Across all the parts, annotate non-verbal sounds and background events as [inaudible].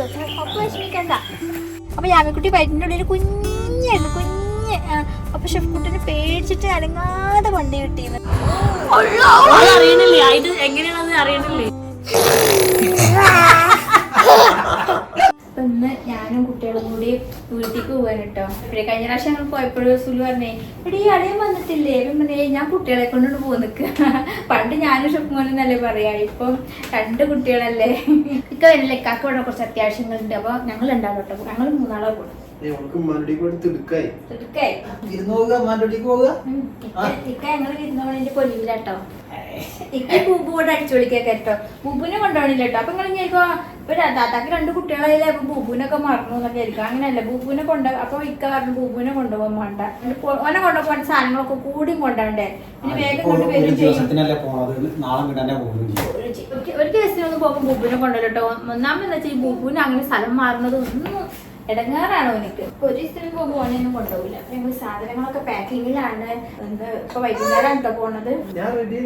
തരുമോ പപ്പ വിഷമിക്കണ്ട അപ്പൊ യാമിക്കുട്ടി വയറ്റിന്റെ ഉള്ളിൽ കുഞ്ഞായിരുന്നു കുഞ്ഞ്. അപ്പോൾ അപ്പൊ ഷെഫ്കുട്ടിനെ പേടിച്ചിട്ട് അനങ്ങാതെ വണ്ടി കിട്ടിയത്. അറിയണില്ലേ? ഇത് എങ്ങനെയാണെന്ന് അറിയണില്ലേ? അപ്പൊ ഇന്ന് ഞാനും കുട്ടികളും കൂടി വീട്ടിലേക്ക് പോകാൻ കേട്ടോ. ഇവിടെ കഴിഞ്ഞ പ്രാവശ്യം ഞങ്ങൾ പോയപ്പോഴും സുലു പറഞ്ഞേ ഇവിടെ ഈ അടയും വന്നിട്ടില്ലേ? പറഞ്ഞേ ഞാൻ കുട്ടികളെ കൊണ്ടോണ്ട് പോകുന്ന പണ്ട് ഞാനും ഷെഫ്മോനെന്നല്ലേ പറയാ ഇപ്പം രണ്ട് കുട്ടികളല്ലേ. ഇക്ക വരില്ല ഇക്കാക്ക് ഇവിടെ കുറച്ച് അത്യാവശ്യങ്ങളുണ്ട്. അപ്പൊ ഞങ്ങൾ ഉണ്ടാവും കേട്ടോ. ഞങ്ങൾ മൂന്നാളെ കൂടും അവൾക്ക് ഉമ്മാന്റെ എടുക്കായി തിടുക്കായി. ഇരുന്നോക പോവുക ഉമ്മാന്റെ പോവുക. ഇക്ക- ഇക്ക ഇക്ക ബൂബു കൂടെ വിളിക്കാൻ കേട്ടോ ബൂബുനെ കൊണ്ടുപോകണില്ല കേട്ടോ അപ്പൊ നിങ്ങൾ ഇപ്പൊ താത്താക്ക് രണ്ട് കുട്ടികളായാലും അപ്പൊ ബൂബുനൊക്കെ മറന്നു എന്നൊക്കെ ആയിരിക്കും. അങ്ങനെയല്ല? ബൂബുനെ കൊണ്ട് അപ്പൊ ഇക്ക പറഞ്ഞു ബൂബുനെ കൊണ്ടുപോകാൻ വേണ്ട. ഓനെ കൊണ്ടുപോകാൻ സാധനങ്ങളൊക്കെ കൂടിയും കൊണ്ടാണ്ടേ. പിന്നെ വേഗം കൊണ്ട് ഒരു ദിവസത്തിനൊന്നും പോകുമ്പോ പോകുമ്പോൾ ബൂബുനെ കൊണ്ടുവരട്ടോ ഒന്നാമെന്ന് വെച്ചാൽ ഈ ബൂബുന് അങ്ങനെ സ്ഥലം മാറുന്നത് ഒന്നും ഇടങ്ങാറാണോ എനിക്ക് ഒരു ദിവസത്തിന് പോകുമ്പോൾ ഓനെയൊന്നും കൊണ്ടുപോകില്ല. അപ്പൊ ഞങ്ങൾ സാധനങ്ങളൊക്കെ പാക്കിങ്ങിലാണ്. ഇപ്പൊ വൈകുന്നേരം കേട്ടോ പോണത്. റെഡി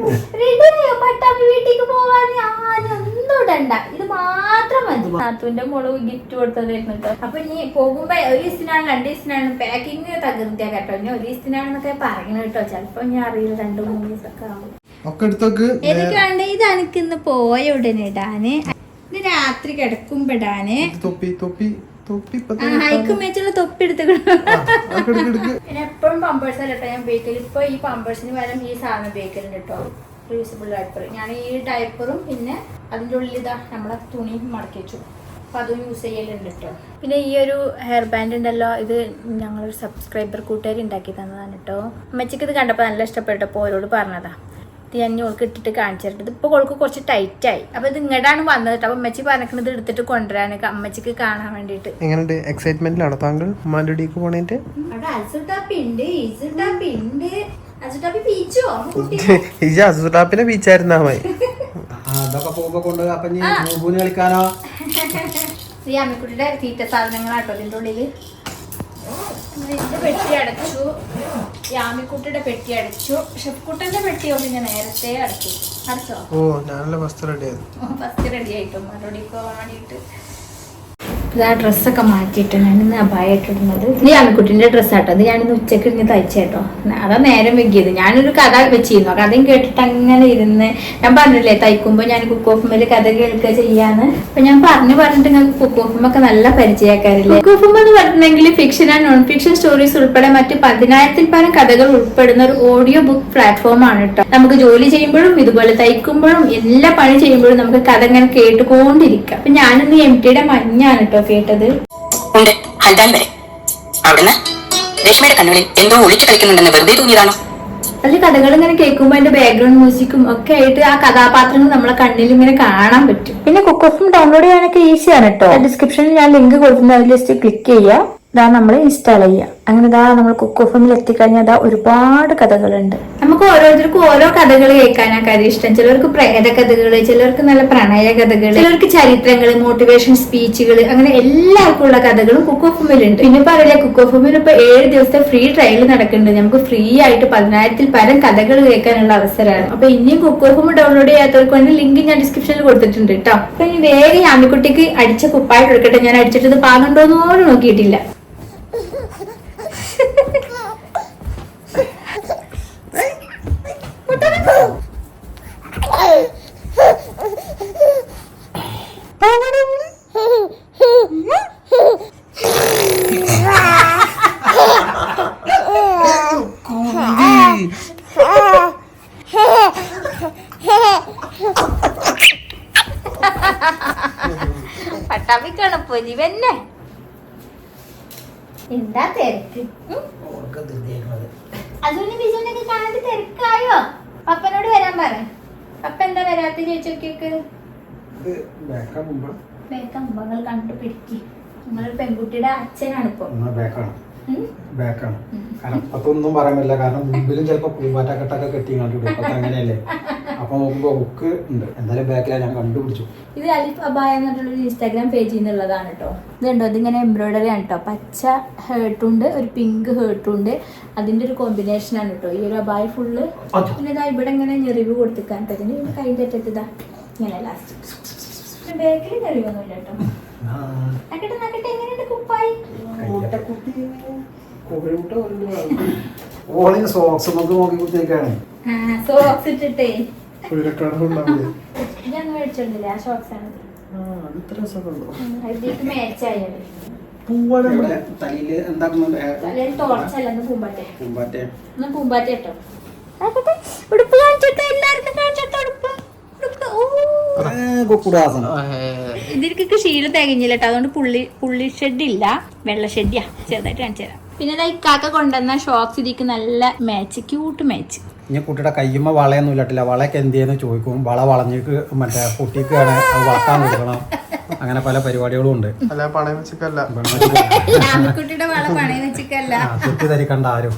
പട്ടാമ്പി വീട്ടിലേക്ക് പോവാൻ ആരും ഒന്നും ഇടണ്ട. ഇത് മാത്രം മതി. നാത്തുവിന്റെ മോൾ ഗിഫ്റ്റ് കൊടുത്തതായിരുന്നു അപ്പൊ ഇനി പോകുമ്പോ ഒരു ദിവസത്തിനാണ് രണ്ട് ദിവസത്തിനാണ് പാക്കിങ് തകർത്തിയാ കേട്ടോ. ഇനി ഒരു ദിവസത്തിനാണെന്നൊക്കെ പറയണ കേട്ടോ. ചിലപ്പോ ഞാൻ അറിയില്ല. രണ്ടു മൂന്ന് ദിവസമൊക്കെ ആവും. ഒക്കെ എനിക്ക് വേണ്ട? ഇത് എനിക്ക് ഇന്ന് പോയ ഉടനെ ഇടാന്. രാത്രി കിടക്കുമ്പോ ഇടാന്. തൊപ്പി തൊപ്പി. പിന്നെ എപ്പോഴും പമ്പേഴ്സ് അല്ല കേട്ടോ ഞാൻ ഉപയോഗിക്കൽ ഇപ്പൊ ഈ പമ്പേഴ്സിന് പകരം ഈ സാധനം ഉപയോഗിക്കലുണ്ട് കേട്ടോ റീയൂസബിൾ ഡയപ്പർ ഞാൻ ഈ ഡയപ്പറും പിന്നെ അതിന്റെ ഉള്ളിൽ ഇതാ നമ്മളെ തുണി മടക്കി വെച്ചു. അപ്പൊ അതും യൂസ് ചെയ്യലുണ്ട് കേട്ടോ പിന്നെ ഈ ഒരു ഹെയർ ബാൻഡ് ഉണ്ടല്ലോ ഇത് ഞങ്ങളൊരു സബ്സ്ക്രൈബർ കൂട്ടുകാരി ഉണ്ടാക്കി തന്നതാണ് കേട്ടോ അമ്മച്ചിക്ക് ഇത് കണ്ടപ്പോൾ നല്ല ഇഷ്ടപ്പെട്ടപ്പോൾ ഓരോട് പറഞ്ഞതാ. ഇത് ഞാൻ ഓൾക്ക് ഇട്ടിട്ട് കാണിച്ചു തരട്ടെ ഇതിപ്പോൾ ഓൾക്ക് കുറച്ച് ടൈറ്റായി. ആയി അപ്പോൾ ഇത് ഇങ്ങോട്ടാണ് വന്നത് കേട്ടോ അപ്പോൾ അമ്മച്ചി പറഞ്ഞത് എടുത്തിട്ട് കൊണ്ടുവരാൻ അമ്മച്ചിക്ക് കാണാൻ വേണ്ടിയിട്ട്. എങ്ങനെയുണ്ട്? എക്സൈറ്റ്മെന്റിലാണോ താങ്കൾ? ഉമ്മാന്റെ അടിക്ക് പോണേന്റെ? അവിടെ അൽസുട്ടാപ്പി ഉണ്ട് ഈസുട്ടാപ്പി ഉണ്ട് അൽസുട്ടാപ്പി പീച്ചോ കുട്ടി ഈ അസുറാപ്പിനെ ബീച്ചായിരുന്നാ മതി. [laughs] ആ അതൊക്കെ പോകുമ്പോ കൊണ്ട് അപ്പൊ കളിക്കാനോ? [laughs] ശ്രീ അമ്മിക്കുട്ടിയുടെ തീറ്റ സാധനങ്ങളാട്ടോ ഇതിന്റെ ഉള്ളിൽ. പെട്ടി അടച്ചു. യാമിക്കുട്ടിയുടെ പെട്ടി അടച്ചു. ഷെഫ്കുട്ടന്റെ പെട്ടിയോ ഞാൻ നേരത്തെ അടച്ചു. അടച്ചോ? ഓ ഞാനല്ല ഫസ്റ്റ് റെഡി ആയത് ഫസ്റ്റ് റെഡി ആയിട്ടും. മറുപടി പോകാൻ വേണ്ടിയിട്ട് ഇതാ ഡ്രസ്സൊക്കെ മാറ്റിയിട്ട് ഞാനിന്ന് അപായിട്ടിടുന്നത് ഇത് ആമിക്കുട്ടിന്റെ ഡ്രസ്സാട്ടോ അത് ഞാനിന്ന് ഉച്ചയ്ക്ക് ഇരുന്ന് തയ്ച്ചേട്ടോ. അതാ നേരം വെക്കിയത് ഞാനൊരു കഥ വെച്ചിരുന്നു. കഥയും കേട്ടിട്ട് അങ്ങനെ ഇരുന്ന് ഞാൻ പറഞ്ഞില്ലേ തയ്ക്കുമ്പോൾ ഞാൻ കുക്ക് ഓഫ് മേൽ കഥ കേൾക്കുക ചെയ്യാന്ന്. അപ്പൊ ഞാൻ പറഞ്ഞു പറഞ്ഞിട്ട് ഞങ്ങൾക്ക് കുക്ക് ഓഫുമൊക്കെ നല്ല പരിചയക്കാരില്ലേ. കുക്ക് ഓഫും എന്ന് പറഞ്ഞിട്ടുണ്ടെങ്കിൽ fiction and non fiction stories ഉൾപ്പെടെ മറ്റ് പതിനായിരത്തിൽ പരം കഥകൾ ഉൾപ്പെടുന്ന ഒരു ഓഡിയോ ബുക്ക് പ്ലാറ്റ്ഫോം ആണ് കേട്ടോ നമുക്ക് ജോലി ചെയ്യുമ്പോഴും ഇതുപോലെ തയ്ക്കുമ്പോഴും എല്ലാ പണി ചെയ്യുമ്പോഴും നമുക്ക് കഥ ഇങ്ങനെ കേട്ടുകൊണ്ടിരിക്കാം. അപ്പൊ ഞാനിന്ന് എം ടിയുടെ മഞ്ഞാണ് കേട്ടോ കേട്ടത്? ഉണ്ട്. വരെ. അവിടുന്ന് രശ്മിയുടെ കണ്ണുകളിൽ എന്തോ ഒളിച്ചു കളിക്കുന്നുണ്ടെന്ന് വെറുതെ തോന്നിയതാണോ? അതിൽ കഥകൾ ഇങ്ങനെ കേൾക്കുമ്പോൾ അതിന്റെ ബാക്ക്ഗ്രൗണ്ട് മ്യൂസിക്കും ഒക്കെ ആയിട്ട് ആ കഥാപാത്രങ്ങൾ നമ്മളെ കണ്ണിൽ ഇങ്ങനെ കാണാൻ പറ്റും. പിന്നെ കുക്ക് ഓഫും ഡൗൺലോഡ് ചെയ്യാനൊക്കെ ഈസിയാണ് കേട്ടോ ഡിസ്ക്രിപ്ഷനിൽ ഞാൻ ലിങ്ക് കൊടുക്കുന്ന അതിൽ ജസ്റ്റ് ക്ലിക്ക് ചെയ്യുക ഇതാ നമ്മൾ ഇൻസ്റ്റാൾ ചെയ്യുക അങ്ങനെ ഇതാ നമ്മൾ കുക്ക് ഓഫിൽ എത്തിക്കഴിഞ്ഞാൽ അതാ ഒരുപാട് കഥകളുണ്ട്. നമുക്ക് ഓരോരുത്തർക്കും ഓരോ കഥകൾ കേൾക്കാനാ കാര്യം ഇഷ്ടം. ചിലർക്ക് പ്രേത കഥകൾ ചിലർക്ക് നല്ല പ്രണയ കഥകൾ ചിലർക്ക് ചരിത്രങ്ങൾ മോട്ടിവേഷൻ സ്പീച്ചുകൾ അങ്ങനെ എല്ലാവർക്കും ഉള്ള കഥകളും കുക്ക് ഓഫ് ഉണ്ട്. പിന്നെ പറയില്ല കുക്ക് ഓഫ് ഇപ്പൊ ഏഴ് ദിവസത്തെ ഫ്രീ ട്രയൽ നടക്കുന്നുണ്ട്. നമുക്ക് ഫ്രീ ആയിട്ട് പതിനായിരത്തിൽ പരം കഥകൾ കേൾക്കാനുള്ള അവസരമാണ്. അപ്പൊ ഇനിയും കുക്ക് ഓഫ് ഡൗൺലോഡ് ചെയ്യാത്തവർക്ക് വേണ്ടി ലിങ്ക് ഞാൻ ഡിസ്ക്രിപ്ഷനിൽ കൊടുത്തിട്ടുണ്ട് കേട്ടോ അപ്പൊ ഇനി വേഗം ആമിക്കുട്ടിക്ക് അടിച്ച കുപ്പായിട്ട് എടുക്കട്ടെ ഞാൻ അടിച്ചിട്ട് ഇത് പാകണ്ടോന്നോരും നോക്കിയിട്ടില്ല. പൊലിവന്നെ എന്താ തിരക്ക്? അതുകൊണ്ട് ബിജുവിനൊക്കെ കാണാൻ തിരക്കായോ? പപ്പനോട് വരാൻ പറ. പപ്പ എന്താ വരാത്ത ചേച്ചിയൊക്കെ വേക്കമ്പങ്ങൾ കണ്ടുപിടിക്കും. നിങ്ങൾ പെൺകുട്ടിയുടെ അച്ഛനാണ് ഇപ്പൊ ബാക്കാണ്. കാരണം അപ്പത്തൊന്നും പറയാൻ പറ്റില്ല. കാരണം മുമ്പിലും ചിലപ്പോ പൂമ്പാറ്റക്കെട്ടൊക്കെ കെട്ടി കണ്ടു അപ്പൊ അങ്ങനെയല്ലേ? [laughs] അപ്പൊ നോക്കുമ്പോ ബുക്ക് ഉണ്ട്. എന്തായാലും ബാക്കിലാണ് ഞാൻ കണ്ടുപിടിച്ചു. ഇത് അലിഫ് അബായ എന്നിട്ടുള്ളൊരു ഇൻസ്റ്റാഗ്രാം പേജിൽ നിന്നുള്ളതാണ് കേട്ടോ ഇതുണ്ടോ ഇതിങ്ങനെ എംബ്രോയിഡറി ആണ് കേട്ടോ പച്ച ഹേർട്ടുണ്ട് ഒരു പിങ്ക് ഹേർട്ടുണ്ട് അതിന്റെ ഒരു കോമ്പിനേഷൻ ആണ് കേട്ടോ ഈ ഒരു അബായ ഫുള്ള് പിന്നെ ഇതാ ഇവിടെ ഇങ്ങനെ ഞെറിവ് കൊടുത്തിക്കാൻ ഇതിന് കൈന്റെ അറ്റത്തിതാ ഇങ്ങനെ ലാസ്റ്റ് ബാക്കിൽ ഞെറിവൊന്നുമില്ല കേട്ടോ നക്കട്ടെ നക്കട്ടെ. എങ്ങനെയുണ്ട് ഓളിന് സോക്സ് നമുക്ക് നോക്കി കുത്തിയേക്കാണ്. സോക്സ് ഇട്ടിട്ടേ. ഞാൻ മേടിച്ചോണ്ടില്ലേ ആ സോക്സ് ആണ്. തലയിൽ എന്താക്കുന്നുണ്ട് പൂമ്പാറ്റ. ഒന്ന് പൂമ്പാറ്റ കേട്ടോ ഉടുപ്പ് കാണിച്ചിട്ട് എല്ലാവർക്കും കാണിച്ചിട്ട് ഉടുപ്പ്. ഇതിലേക്ക് ശീലം തികഞ്ഞില്ല കേട്ടോ അതുകൊണ്ട് പുള്ളി പുള്ളി ഷെഡ് ഇല്ല. വെള്ള ഷെഡിയാ ചെറുതായിട്ട് കാണിച്ചു തരാം. പിന്നെ ഇതായി കാക്ക കൊണ്ടുവന്ന ഷോക്സ് ഇതിക്ക് നല്ല മാച്ച് ക്യൂട്ട് മാച്ച് ഇനി കുട്ടിയുടെ കയ്യുമ്മ വളയൊന്നും ഇല്ലട്ടില്ല. വളയൊക്കെ എന്ത് ചെയ്യുന്നു ചോദിക്കും. വള വളഞ്ഞിക്ക് മറ്റേ കുട്ടിക്ക് അത് വളക്കാൻ കൊടുക്കണം. അങ്ങനെ പല പരിപാടികളും ഉണ്ട്. തെറ്റിദ്ധരിക്കണ്ട ആരും.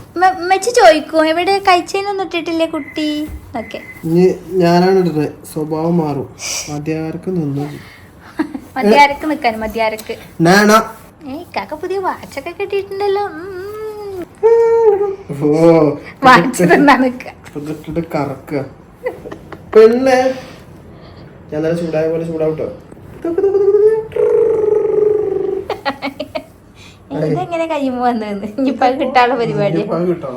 മെച്ച് ചോദിക്കോ എവിടെ കഴിച്ചതിനൊന്നും ഇട്ടിട്ടില്ലേ കുട്ടി? ഓക്കെ ഇനി ഞാനാണ് ഇടുന്നത് സ്വഭാവം മാറും. മതിയാർക്ക് നിന്നു. മതിയാരക്ക് നിക്കാൻ ഏ ഇക്കാക്ക പുതിയ വാച്ചൊക്കെ കിട്ടിയിട്ടുണ്ടല്ലോ. തന്നാ കറക്കുക പെണ്ണെ. ഞാൻ നല്ല ചൂടായ പോലെ ചൂടാവട്ടോ. ഇതെങ്ങനെ കഴിയുമ്പോ വന്നത് ഇനിയിപ്പോ കിട്ടാനുള്ള പരിപാടി. കിട്ടോ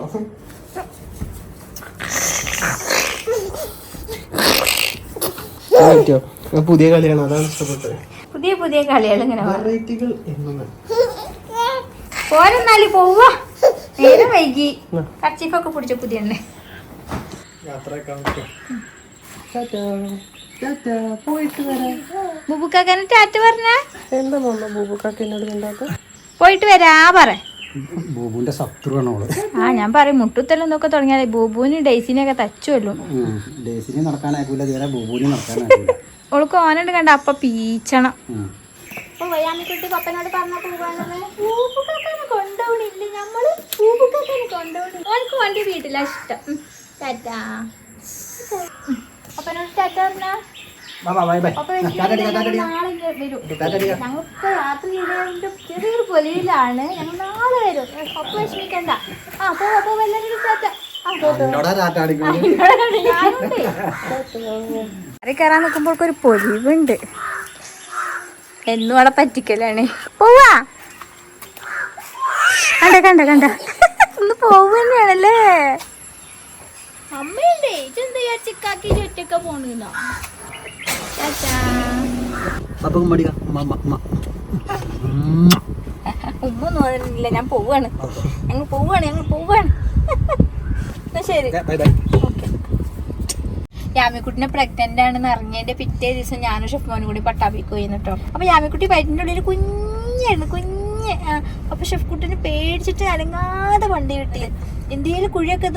പുതിയ കളിയാണ്? അതാണ് ഇഷ്ടപ്പെട്ടത്. പുതിയ പുതിയ കളികൾ ഇങ്ങനെ പോരെന്നാൽ പോവാ നേരം വൈകി. പിടിച്ച പുതിയ ബുബുക്കാക്കനെ ടാറ്റ പറഞ്ഞ? എന്താ മമ്മ പോയിട്ട് വരാ പറ. ബൂബുവിന്റെ ശത്രുവാണ് ആണോ ആ ഞാൻ പറയും മുട്ടുത്തലൊന്നൊക്കെ തുടങ്ങിയാലേ ബൂബുവിന് ഡെയ്സിനെയൊക്കെ തച്ചുവല്ലോ ഡെയ്സിനെ ഡേസിനെ നടക്കാനായിക്കൂല തീരെ ബൂബുവിനെ നടക്കാനായിക്കൂല. ഓൾക്ക് ഓനുണ്ട് കണ്ട അപ്പ പീച്ചണം. പപ്പനോട് പറഞ്ഞ പൂവാണെന്ന് കൊണ്ടുപോണില്ല നമ്മൾ പൂബുക്കാക്കനെ കൊണ്ടുപോണി ഓനക്ക് വണ്ടി വീട്ടിലാ ഇഷ്ടം ഉം. ടാറ്റാ ഉം. പപ്പനോട് ടാറ്റ പറഞ്ഞാ ബാ, ബാ, ബൈ, ബൈ. അപ്പൊ ആ, ടാറ്റ അടിക്കാം, ടാറ്റ വീട്ടിലാ ഇഷ്ടം. ടാറ്റാ അപ്പനോട് ടാറ്റ പറഞ്ഞാ? ഞങ്ങൾക്ക് രാത്രി ഇതിന്റെ ചെറിയൊരു പൊലിയിലാണ്. ഞങ്ങൾ നാളെ വരും. ഒപ്പം വിഷമിക്കണ്ട. ആ പോ പോ എല്ലാവരും ടാറ്റ കറി കയറാൻ നിൽക്കുമ്പോൾ ഒരു പൊലിവുണ്ട്. എന്നും അവിടെ പറ്റിക്കലാണ്. പോവാ. കണ്ട കണ്ട കണ്ട? പോവുകയാണല്ലേ അമ്മയുണ്ടേ ഇതെന്താ ചിക്കാക്കി ചുറ്റൊക്കെ പോണെന്നോ? അപ്പം മടിക്കാം മ, മ, മ. ഉമ്മ. ഒന്നും പറഞ്ഞില്ല ഞാൻ പോവാണ്. ഞങ്ങൾ പോവാണ് ഞങ്ങൾ പോവാണ്. എന്നാ ശരി. യാമിക്കുട്ടിനെ പ്രഗ്നന്റ് ആണെന്ന് അറിഞ്ഞതിന്റെ പിറ്റേ ദിവസം ഞാനും ഷെഫ്മോനും കൂടി പട്ടാപ്പിക്ക് പോയി കേട്ടോ. അപ്പൊ യാമിക്കുട്ടി വയറ്റിന്റെ ഉള്ളിൽ കുഞ്ഞായിരുന്നു കുഞ്ഞ് ആ, അപ്പൊ ഷെഫ്കുട്ടിനെ പേടിച്ചിട്ട് അനങ്ങാതെ വണ്ടി കിട്ടി. എന്തേലും കുഴിയൊക്കെ [laughs]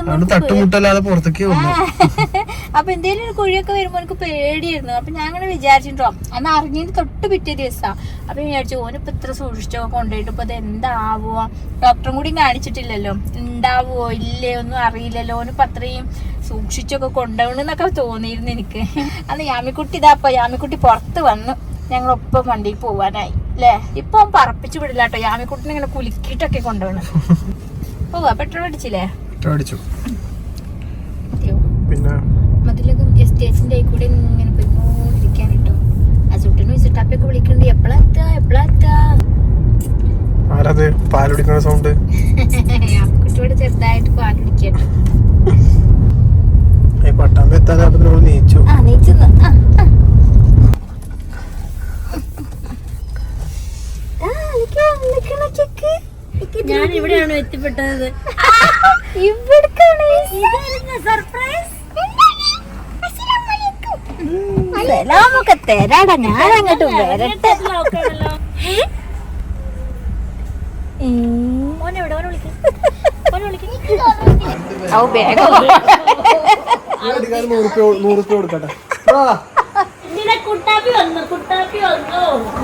അപ്പൊ എന്തേലും ഒരു കുഴിയൊക്കെ വരുമ്പോ എനിക്ക് പേടിയായിരുന്നു. അപ്പൊ ഞാൻ അങ്ങനെ വിചാരിച്ചിട്ടോ അന്ന് അറിഞ്ഞതിന് തൊട്ട് പിറ്റേ ദിവസാ. അപ്പൊ ഞാൻ വിചാരിച്ചു ഓനിപ്പോ ഇത്ര സൂക്ഷിച്ചോ കൊണ്ടുപോയിട്ട് ഇപ്പൊ ഇത് എന്താവോ ഡോക്ടറും കൂടി കാണിച്ചിട്ടില്ലല്ലോ. ഉണ്ടാവോ ഇല്ലേ ഒന്നും അറിയില്ലല്ലോ. ഓനിപ്പോ അത്രയും സൂക്ഷിച്ചൊക്കെ കൊണ്ടുപോകണമെന്നൊക്കെ തോന്നിയിരുന്നു എനിക്ക്. അന്ന് യാമിക്കുട്ടി ഇതാപ്പോ യാമിക്കുട്ടി പുറത്ത് വന്നു. ഞങ്ങളൊപ്പം വണ്ടിയിൽ പോവാനായി. അല്ലേ ഇപ്പൊ അവൻ പറപ്പിച്ചു വിടില്ല കേട്ടോ യാമിക്കുട്ടിനെ ഇങ്ങനെ കുലുക്കിയിട്ടൊക്കെ കൊണ്ടുപോകണം പോവാ പെട്രോൾ അടിച്ചില്ലേ? പെട്രോൾ അടിച്ചു. പിന്നെ? മതിലൊക്കെ എസ്റ്റേറ്റിന്റെ കൂടെ ഇങ്ങനെ പോയിക്കൊണ്ടിരിക്കാൻ കേട്ടോ അസുട്ടിന് വിസിട്ടാപ്പൊക്കെ വിളിക്കണ്ട്. എപ്പോഴാ എത്താ എപ്പോഴാ എത്താ? ആരത്? പാലുടിക്കണ സൗണ്ട് [laughs] കുട്ടിയോട് ചെറുതായിട്ട് പട്ടാമ്പ് എത്താതെ നീച്ചു. ആ ആ. ആ, നിക്ക്, നിക്കണ ചെക്ക്. നിക്ക് ഇത് ഞാൻ ഇവിടെയാണ് എത്തിപ്പെട്ടത്? ഇവിടേക്കാണ് സർപ്രൈസ് സലാമൊക്കെ തരാടാ. ഞാൻ അങ്ങോട്ട് വരട്ടെ.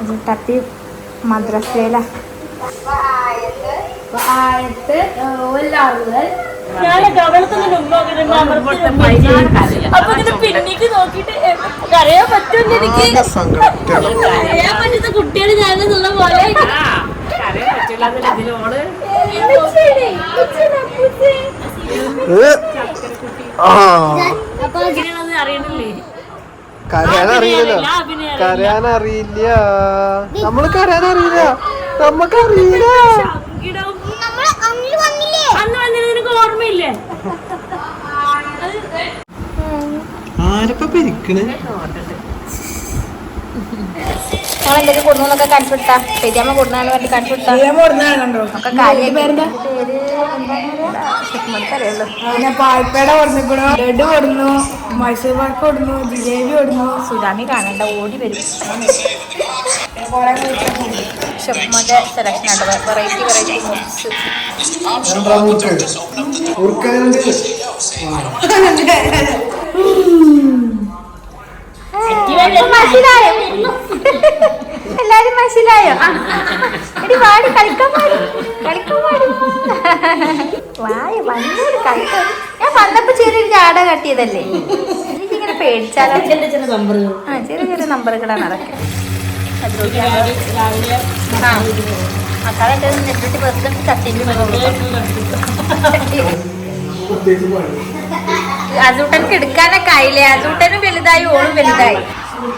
കുട്ടാപ്പി മദ്രസയില. ആയത്ത് ഒല്ലാറുകൾ ഞാൻ കവളത്തിന് മുമ്പ് അപ്പൊ ഇങ്ങനെ പിന്നിക്ക് നോക്കിട്ട് കരയാൻ പറ്റുമെന്ന് എനിക്ക് ആകെ സങ്കടം. കരയാൻ പറ്റുന്ന കുട്ടികൾ ഞാനെന്നുള്ള പോലെ. കരയാൻ കരയാൻ അറിയില്ല. നമ്മൾ കരയാൻ അറിയില്ല നമുക്കറിയില്ല. അന്ന് വന്നില്ല? നിനക്ക് ഓർമ്മയില്ലേ? ആരപ്പ പിരിക്കണ്? നമ്മളെന്തൊക്കെ കൊടുന്നൊക്കെ കാണിച്ചു കൊടുത്താ പെരിയമ്മ കൊടുന്നാണ് വേണ്ടി ഒക്കെ പാൽപ്പേട ഓർമ്മിക്കണു ലഡു ഓടുന്നു മൈസൂർ പാക്ക് ഓടുന്നു ജിലേബി ഓടുന്നു സുനാമി കാണണ്ട ഓടി വരും. സെലക്ഷൻ വെറൈറ്റി വെറൈറ്റി എല്ലാരും മനസ്സിലായോ എടി വാടി കളിക്കാൻ പാടി. കളിക്കാൻ പാടി. വായ വന്നൊരു കളിക്കാൻ ഞാൻ വന്നപ്പോ ചെറിയൊരു ചാട കട്ടിയതല്ലേ? എനിക്കിങ്ങനെ പേടിച്ചാലോ? ചെറിയ ചെറിയ നമ്പറുകളാണ് അതൊക്കെ. വെറുതെ തട്ടിട്ട് അസൂട്ടനക്ക് എടുക്കാനൊക്കെ ആയില്ലേ? അസൂട്ടനും വലുതായി ഓളും വലുതായി.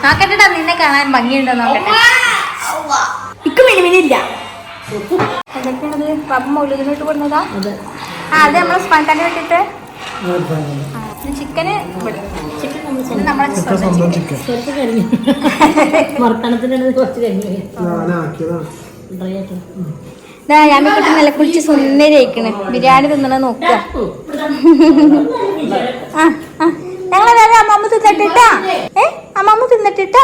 നോക്കട്ടെടാ നിന്നെ കാണാൻ ഭംഗിയുണ്ടോ നോക്കട്ടെ. ഇക്ക് മിനിമിനില്ല എന്തൊക്കെയാണത്? പപ്പ മൗലികനോട്ട് കൊടുന്നതാ ആ അത് നമ്മളെ സ്പാൻകാന്റെ വെച്ചിട്ട് ചിക്കന് ഇവിടെ. നമ്മളെ സ്വന്തം ചിക്കൻ. കുറച്ച് കുറച്ച് നല്ല കുളിച്ച് സുന്ദരിയായിക്കണ് ബിരിയാണി തിന്നണ നോക്ക. ആ ആ. വേറെ അമ്മമ്മ തിന്നിട്ടിട്ടാ. ഏ അമ്മമ്മ തിന്നിട്ടിട്ടാ?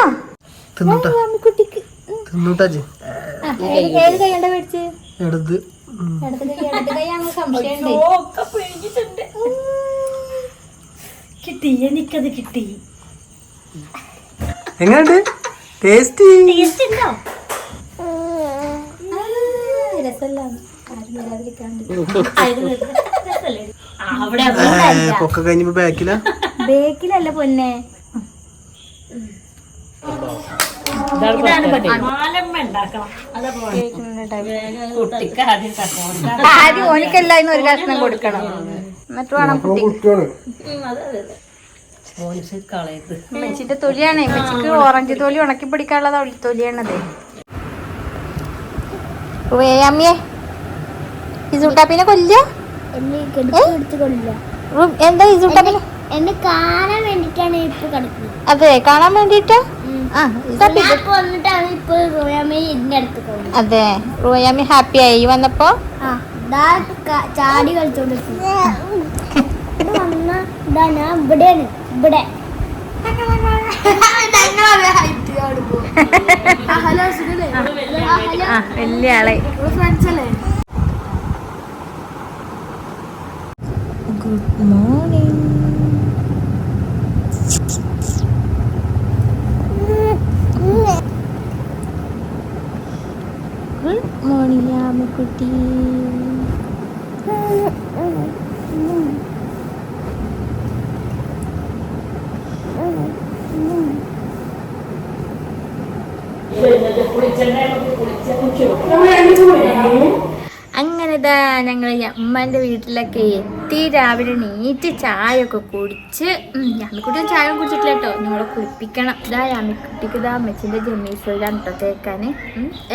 ഏത് മേടിച്ച്? എടുത്ത് ഇടത് കൈ ഇടത് കൈ പിഴിഞ്ഞിട്ടുണ്ട്. കിട്ടി എനിക്കത് കിട്ടി. എങ്ങനെയുണ്ട് ടേസ്റ്റി ടേസ്റ്റ് ഉണ്ടോ? പൊക്ക കഴിഞ്ഞപ്പോ ബാക്കില? ബേക്കിലല്ല പൊന്നെ. ആദ്യം ഓനിക്കെല്ലാം ഒരു കഷ്ണം കൊടുക്കണം. എന്നിട്ട് വേണം മെച്ചിന്റെ തൊലിയാണ്. മെച്ചിക്ക് ഓറഞ്ച് തൊലി ഉണക്കി പിടിക്കാനുള്ള തൊലി- തൊലിയാണത്. അമ്മിയെ. ഇസുട്ടാപ്പിനെ കൊല്ല. എന്താ ഇസുട്ടാപ്പിനെ? എന്നെ കാണാൻ വേണ്ടിട്ടാണ് ഇപ്പൊ കിടക്കുന്നത്. അതെ കാണാൻ വേണ്ടിട്ട് അതെ റോയാമി ഹാപ്പി ആയി വന്നപ്പോ? ആ. ചാടി കളിച്ചോണ്ടിരിക്കുന്നു. ഞാൻ ഇവിടെയാണ് ഇവിടെ. വലിയ ആളെ. ഗുഡ് മോർണിംഗ് ഗുഡ് മോർണിംഗ് ആമക്കുട്ടി അങ്ങനെ ദാ ഞങ്ങൾ അമ്മന്റെ വീട്ടിലൊക്കെ എത്തി. രാവിലെ നീറ്റ് ചായ ഒക്കെ കുടിച്ച് യാമിക്കുട്ടി ചായ കുടിച്ചിട്ടില്ല കേട്ടോ. ഞങ്ങളെ കുളിപ്പിക്കണം. ഇതാ യാമിക്കുട്ടിക്ക് ഇതാ അമ്മച്ചിന്റെ ജമീസോയിലാണ് കേട്ടോ തേക്കാൻ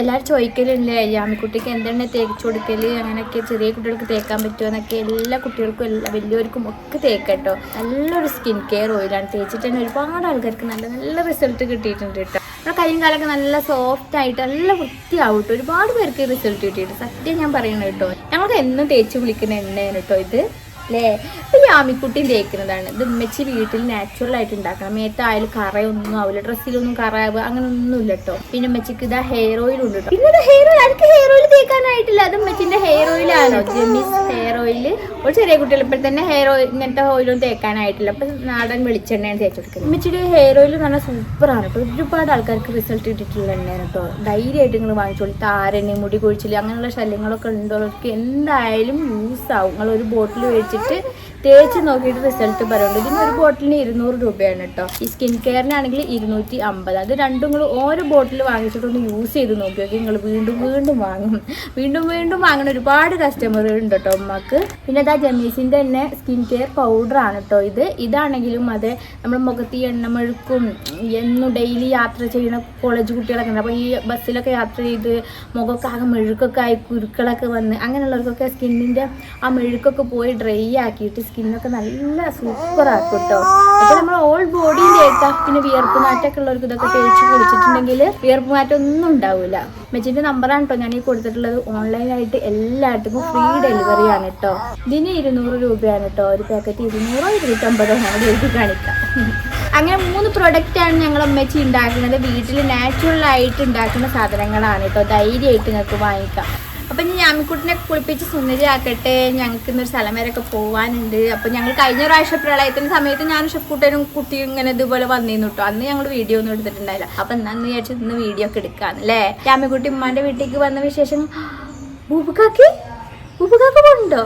എല്ലാവരും ചോദിക്കലുണ്ട്. യാമിക്കുട്ടിക്ക് എന്താണ് തേച്ച് കൊടുക്കൽ? അങ്ങനെയൊക്കെ ചെറിയ കുട്ടികൾക്ക് തേക്കാൻ പറ്റുമോ എന്നൊക്കെ എല്ലാ കുട്ടികൾക്കും എല്ലാ വലിയവർക്കും ഒക്കെ തേക്കാട്ടോ നല്ലൊരു സ്കിൻ കെയർ ഓയിലാണ്. തേച്ചിട്ട് തന്നെ ഒരുപാട് ആൾക്കാർക്ക് നല്ല നല്ല റിസൾട്ട് കിട്ടിയിട്ടുണ്ട് കേട്ടോ. നമ്മുടെ കൈയും കാലൊക്കെ നല്ല സോഫ്റ്റ് ആയിട്ട് നല്ല വൃത്തിയാവും ഒരുപാട് പേർക്ക് റിസൾട്ട് കിട്ടിയിട്ട് സത്യം ഞാൻ പറയണ കേട്ടോ. ഞങ്ങൾക്ക് എന്നും തേച്ച് വിളിക്കുന്ന എണ്ണയാണ് കേട്ടോ ഇത്. അല്ലേ ഇപ്പം ഈ ആമിക്കുട്ടിയും തേക്കുന്നതാണ് ഇത് ഉമ്മച്ചി വീട്ടിൽ നാച്ചുറൽ ആയിട്ട് ഉണ്ടാക്കണം. മേത്തായാലും കറയൊന്നും ആവില്ല ഡ്രസ്സിലൊന്നും കറയാവുക അങ്ങനെ ഒന്നുമില്ല കേട്ടോ പിന്നെ ഉമ്മച്ചിക്ക് ഇതാ ഹെയർ ഓയിൽ ഉണ്ട് കേട്ടോ പിന്നെ ഹെയർ ഓയിൽ എനിക്ക് ഹെയർ ഓയിൽ തേക്കാനായിട്ടില്ല. അത് ഉമ്മച്ചിന്റെ ഹെയർ ഓയിലാണോ ജെമിസ് ഹെയർ ഓയിൽ ഒരു ചെറിയ കുട്ടികൾ ഇപ്പോൾ തന്നെ ഹെയർ ഓയിൽ ഇങ്ങനത്തെ ഓയിലൊന്നും തേക്കാനായിട്ടില്ല. അപ്പം നാടൻ വെളിച്ചെണ്ണയാണ് തേച്ച് കൊടുക്കുന്നത്. ഉമ്മച്ചിയുടെ ഹെയർ ഓയിൽ എന്ന് പറഞ്ഞാൽ സൂപ്പറാണ് കേട്ടോ ഒരുപാട് ആൾക്കാർക്ക് റിസൾട്ട് കിട്ടിയിട്ടുള്ള എണ്ണയാണ് കേട്ടോ ധൈര്യമായിട്ട് നിങ്ങൾ വാങ്ങിച്ചോളൂ. താരന് മുടി കൊഴിച്ചിൽ അങ്ങനെയുള്ള ശല്യങ്ങളൊക്കെ ഉണ്ടോ എന്തായാലും യൂസ് ആവും. നിങ്ങൾ ഒരു ബോട്ടിൽ മേടിച്ചിട്ട് തേച്ച് നോക്കിയിട്ട് റിസൾട്ട് പറയുള്ളൂ. ഇതിന് ഒരു ബോട്ടിലിന് ഇരുന്നൂറ് രൂപയാണ് കേട്ടോ ഈ സ്കിൻ കെയറിനാണെങ്കിൽ ഇരുന്നൂറ്റി അമ്പത് അത് രണ്ടും നിങ്ങൾ ഓരോ ബോട്ടിൽ വാങ്ങിച്ചിട്ടൊന്ന് യൂസ് ചെയ്ത് നോക്കി നിങ്ങൾ വീണ്ടും വീണ്ടും വാങ്ങും. വീണ്ടും വീണ്ടും വാങ്ങണ ഒരുപാട് കസ്റ്റമർ ഉണ്ട് കേട്ടോ ഉമ്മക്ക്. പിന്നെ അതാ ജമീസിന്റെ തന്നെ സ്കിൻ കെയർ പൗഡറാണ് കേട്ടോ ഇത്. ഇതാണെങ്കിലും അതെ നമ്മൾ മുഖത്ത് ഈ എണ്ണമെഴുക്കും എന്നും ഡെയിലി യാത്ര ചെയ്യുന്ന കോളേജ് കുട്ടികളൊക്കെ ഉണ്ട്. അപ്പോൾ ഈ ബസ്സിലൊക്കെ യാത്ര ചെയ്ത് മുഖമൊക്കെ ആകെ മെഴുക്കൊക്കെ ആയി കുരുക്കളൊക്കെ വന്ന് അങ്ങനെയുള്ളവർക്കൊക്കെ സ്കിന്നിന്റെ ആ മെഴുക്കൊക്കെ പോയി ഡ്രൈ ആക്കിയിട്ട് സ്കിന്നൊക്കെ നല്ല സൂപ്പർ ആക്കും കേട്ടോ അപ്പോൾ നമ്മൾ ഓൾ ബോഡിയും ആയിട്ടാ പിന്നെ വിയർപ്പ് മാറ്റമൊക്കെ ഉള്ളവർക്ക് ഇതൊക്കെ തേച്ച് കുളിച്ചിട്ടുണ്ടെങ്കിൽ വിയർപ്പ് മാറ്റം ഒന്നും ഉണ്ടാവില്ല. മെച്ചിന്റെ നമ്പറാണ് കേട്ടോ ഞാൻ ഈ കൊടുത്തിട്ടുള്ളത്. ഓൺലൈനായിട്ട് എല്ലായിടത്തും ഫ്രീ ഡെലിവറി ആണ് കേട്ടോ ഇതിന് ഇരുന്നൂറ് രൂപയാണ് കേട്ടോ ഒരു പാക്കറ്റ് ഇരുന്നൂറോ ഇരുന്നൂറ്റമ്പതോ ഞാൻ എഴുതി കാണിക്കാം. അങ്ങനെ മൂന്ന് പ്രൊഡക്റ്റാണ് ഞങ്ങൾ അമ്മച്ചി ഉണ്ടാക്കുന്നത്. വീട്ടിൽ നാച്ചുറൽ ആയിട്ട് ഉണ്ടാക്കുന്ന സാധനങ്ങളാണ് കേട്ടോ ധൈര്യമായിട്ട് നിങ്ങൾക്ക് വാങ്ങിക്കാം. അപ്പം ഇനി ഞാമിക്കുട്ടിനെ കുളിപ്പിച്ച് സുന്ദരിയാക്കട്ടെ. ഞങ്ങൾക്ക് ഇന്നൊരു സ്ഥലം വരെയൊക്കെ പോകാനുണ്ട് അപ്പം ഞങ്ങൾ കഴിഞ്ഞ പ്രാവശ്യം പ്രളയത്തിന്റെ സമയത്ത് ഞാൻ ഷെഫ്കൂട്ടനും കുട്ടിയും ഇങ്ങനെ ഇതുപോലെ വന്നിരുന്നു കേട്ടോ അന്ന് ഞങ്ങൾ വീഡിയോ ഒന്നും എടുത്തിട്ടുണ്ടായില്ല. അപ്പം എന്നാന്ന് വിചാരിച്ചു ഇന്ന് വീഡിയോ ഒക്കെ എടുക്കാന്ന് അല്ലേ ഞാമിക്കുട്ടി ഉമ്മാന്റെ വീട്ടിലേക്ക് വന്ന വിശേഷം ബൂബുക്കാക്കി? ബൂബുക്കാക്ക് പോണ്ടോ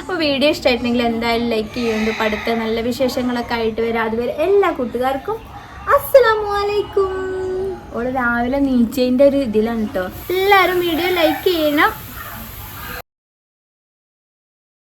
അപ്പോൾ വീഡിയോ ഇഷ്ടമായിട്ടുണ്ടെങ്കിൽ എന്തായാലും ലൈക്ക് ചെയ്യുന്നുണ്ട് പഠിത്തം നല്ല വിശേഷങ്ങളൊക്കെ ആയിട്ട് വരാം. അതുവരെ എല്ലാ കൂട്ടുകാർക്കും അസ്സലാമു അലൈക്കും. ഓൾ രാവിലെ നീച്ചതിന്റെ ഒരു ഇതിലാണ് കേട്ടോ എല്ലാവരും വീഡിയോ ലൈക്ക് ചെയ്യണം.